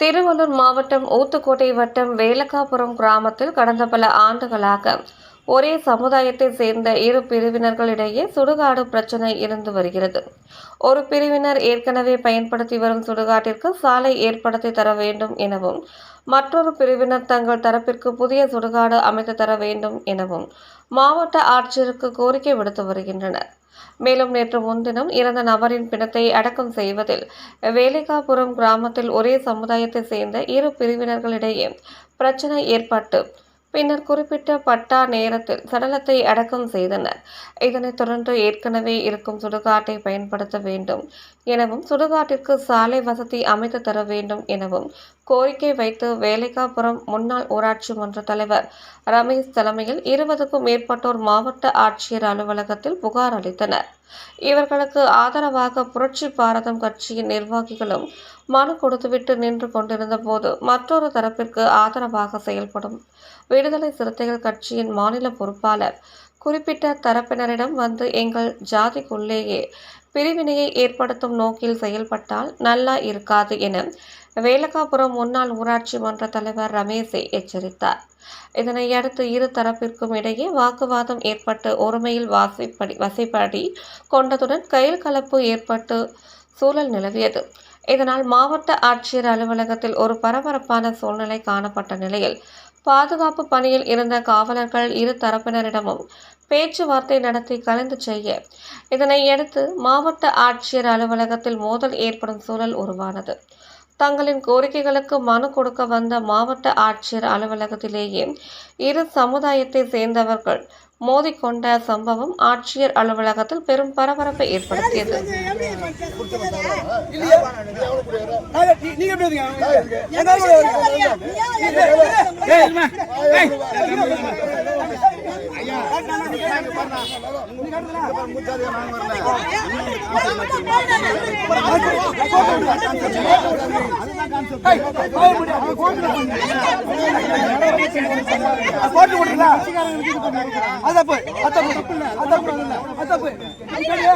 திருவள்ளூர் மாவட்டம் ஊத்துக்கோட்டை வட்டம் வேலக்காபுரம் கிராமத்தில் கடந்த பல ஆண்டுகளாக ஒரே சமுதாயத்தை சேர்ந்த இரு பிரிவினர்களிடையே சுடுகாடு பிரச்சனை இருந்து வருகிறது. ஒரு பிரிவினர் ஏற்கனவே பயன்படுத்தி வரும் சுடுகாட்டிற்கு சாலை ஏற்படுத்தி தர வேண்டும் எனவும் மற்றொரு பிரிவினர் தங்கள் தரப்பிற்கு புதிய சுடுகாடு அமைத்து தர வேண்டும் எனவும் மாவட்ட ஆட்சியருக்கு கோரிக்கை விடுத்து வருகின்றனர். மேலும் நேற்று முன்தினம் இறந்த நபரின் பிணத்தை அடக்கம் செய்வதில் வேலிகாபுரம் கிராமத்தில் ஒரே சமுதாயத்தை சேர்ந்த இரு பிரிவினர்களிடையே பிரச்சனை ஏற்பட்டு பின்னர் குறிப்பிட்ட பட்டா நேரத்தில் சடலத்தை அடக்கம் செய்தனர். இதனைத் தொடர்ந்து ஏற்கனவே இருக்கும் சுடுகாட்டை பயன்படுத்த வேண்டும் எனவும் சுடுகாட்டிற்கு சாலை வசதி அமைத்து தர வேண்டும் எனவும் கோரிக்கை வைத்து வேலைக்காபுரம் முன்னாள் ஊராட்சி மன்ற தலைவர் ரமேஷ் தலைமையில் இருபதுக்கும் மேற்பட்டோர் மாவட்ட ஆட்சியர் அலுவலகத்தில் புகார் அளித்தனர். இவர்களுக்கு ஆதரவாக புரட்சி பாரதம் கட்சியின் நிர்வாகிகளும் மனு கொடுத்துவிட்டு நின்று கொண்டிருந்த போது மற்றொரு தரப்பிற்கு ஆதரவாக செயல்படும் விடுதலை சிறுத்தைகள் கட்சியின் மாநில பொறுப்பாளர் குறிப்பிட்ட தரப்பினரிடம் வந்து எங்கள் ஜாதிக்குள்ளேயே பிரிவினையை ஏற்படுத்தும் நோக்கில் செயல்பட்டால் நல்லா இருக்காது என வேலக்காபுரம் முன்னாள் ஊராட்சி மன்ற தலைவர் ரமேஷை எச்சரித்தார். இதனையடுத்து இரு தரப்பிற்கும் இடையே வாக்குவாதம் ஏற்பட்டு ஒருமையில் வாசிப்படி வசைப்படி கொண்டதுடன் கையில் கலப்பு ஏற்பட்டு சூழல் நிலவியது. இதனால் மாவட்ட ஆட்சியர் அலுவலகத்தில் ஒரு பரபரப்பான சூழ்நிலை காணப்பட்ட நிலையில் பாதுகாப்பு பணியில் இருந்த காவலர்கள் இரு தரப்பினரிடமும் பேச்சுவார்த்தை நடத்தி கலந்து செய்ய. இதனையடுத்து மாவட்ட ஆட்சியர் அலுவலகத்தில் மோதல் ஏற்படும் சூழல் உருவானது. தங்களின் கோரிக்கைகளுக்கு மனு கொடுக்க வந்த மாவட்ட ஆட்சியர் அலுவலகத்திலேயே இரு சமுதாயத்தை சேர்ந்தவர்கள் மோதிக்கொண்ட சம்பவம் ஆட்சியர் அலுவலகத்தில் பெரும் பரபரப்பை ஏற்படுத்தியது நீங்க நீ- நீங்க எப்படி இருக்கீங்க? எங்க கூட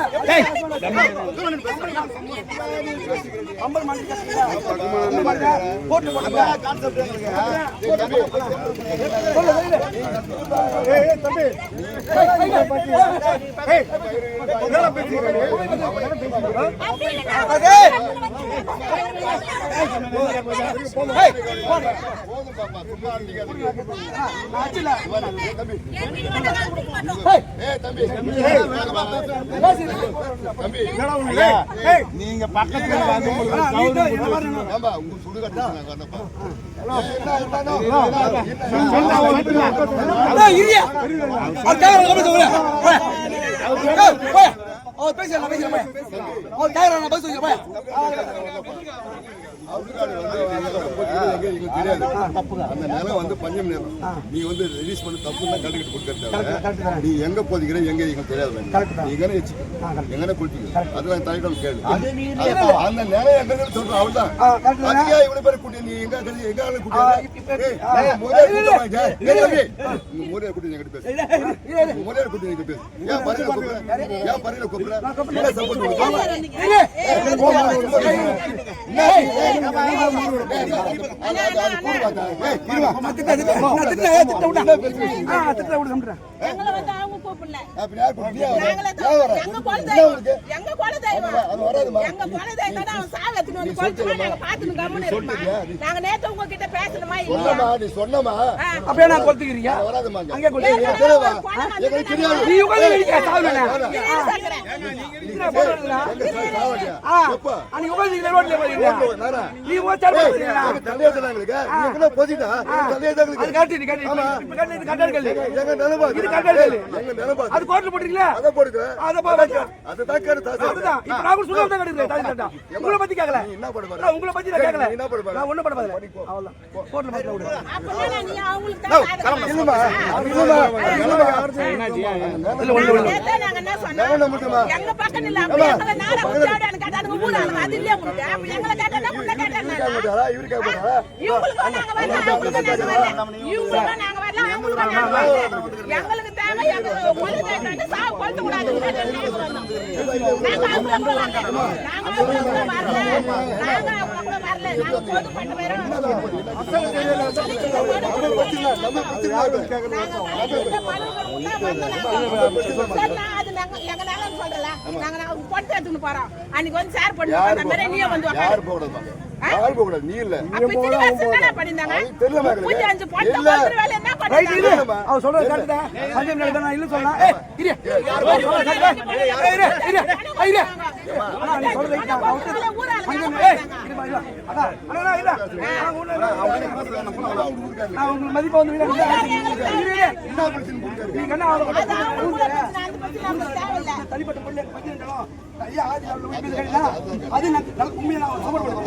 வரீங்க? போட்டு தம்பி. நீங்க பக்கத்துல வந்து உங்களுக்கு உங்க சுடுகாட்டு அவர் கேக்குறாரு, கம்பல் சொல்லு. போய். ஏய், போய். அவர் பேசுறாரு, நான் பேசுறேன், பதில் சொல்றேன், போய். எங்க அந்த நிலம் வந்து பஞ்சம் நிலம். நீ வந்து ரிலீஸ் பண்ணி தப்பு தான் கண்டுக்கிட்டு கொடுக்கறது நீ எங்க போதிக்கிற எங்க எங்களுக்கு தெரியாது நீ எங்கன்னு வச்சுக்க எங்கன்னு குளிச்சிக்க அதெல்லாம் கேளு அந்த நிலம் எங்கன்னு சொல்றோம் அவ்வளவுதான் தான். இவ்வளவு பேர் கூட்டி நீ எங்க எங்க கூட்டி ஆ, கூட்டி பேசு. கூட்டி பேசு. ஏன் பறையில கூப்பிடுற? ஏன் பறையில கூப்பிடுற? என்ன நாங்க நேத்து உங்ககிட்ட பேசணுமா சொன்னமா, அப்படியே நான் கொளுத்துக்கிறியா? அங்கே தெரியாது. நீ உட்கார்ந்து ஆ, உட்கார்ந்து ரோட்ல போறீங்களா? நீ ஏய், போடுறீங்களா? எங்க தலையெழுத்து எங்களுக்கு. நீ எங்கனா போதிட்டா? எங்க அது. கரெக்ட், இது. ஆமா. கரெக்ட் கேளு. எங்க நிலைமை அது. இது. எங்க கோர்ட்ல போட்டுருக்கீங்களா? அதை போடுங்க. அதை போ- அதுதான் கேடு தாசு. அதுதான். இப்ப நான் கூட சொல்ல தான் கிடையாது, தாய் தாத்தா. உங்களை பத்தி கேட்கல. நீ என்ன பண்ண போற? நான் உங்களை பத்தி நான் என்ன பண்ண போற? நான் பண்ண. அவ்வளவுதான். கோர்ட்ல விடு. நீ அவங்களுக்கு தான். இல்ல, ஒண்ணு, ஒண்ணு. நேத்தே நாங்க என்ன சொன்னோம்? நாங்க நம்பிட்டோமா? எங்க பக்கம் இல்ல, அப்ப எங்களை நாடா உச்சாடான்னு கேட்டானுங்க, ஊராளுங்க. அது இல்லையா உங்களுக்கு? அப்ப எங்களை கேட்டானா, நாங்க வரல. எங்களுக்கு தேவை, எங்க நாங்க. நாங்க. நாங்க பொதுப்பட்ட வேற அன்னைக்கு வந்து ஷேர் பண்ணுவோம் நீ வந்து போகக்கூடாது யார் போகக்கூடாது. நீ இல்ல. வருஷம் தானே பண்ணிருந்தாங்க? அது தெரியல. பூஜை அஞ்சு பொண்ணு. ஒரு வேலை என்ன பண்ணிருந்தாங்க அவர் சொல்றது கரெக்ட் தான் பஞ்சம் நிலையம் நான் இல்ல சொல்லலாம் ஏய் இரு. அவர் சொல்றது correct தான். ஏய், இரு. இரு. ஏய், இரு. அண்ணா நீ சொல்றது right தான். நான் விட்டு- பஞ்சம் ஏய் இரு பா, இரு பா. அண்ணா அண்ணா இல்ல. நான் ஒண்ணு இல்ல. நான் உங்களுக்கு மதிப்பா வந்து வீடு இரு இரு. நீங்க என்ன அவரை கொண்டு போய் ஊர்ல தனிப்பட்ட பொண்ணு நிலம் ஐயா ஆதி கடிதா? அது நான் நல்ல உண்மையை நான் சமர்ப்பணம்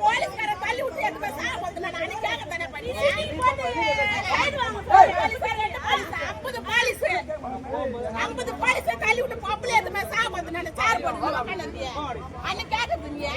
போலீஸ்கார தள்ளி விட்டு போய் நானே கேட்க தானே பண்ணி ஐம்பது பைசா தள்ளி விட்டு பப்பிளே சாப்பிடுறதுனால சார் பண்ணுங்க அன்னைக்கு கேட்குதுங்க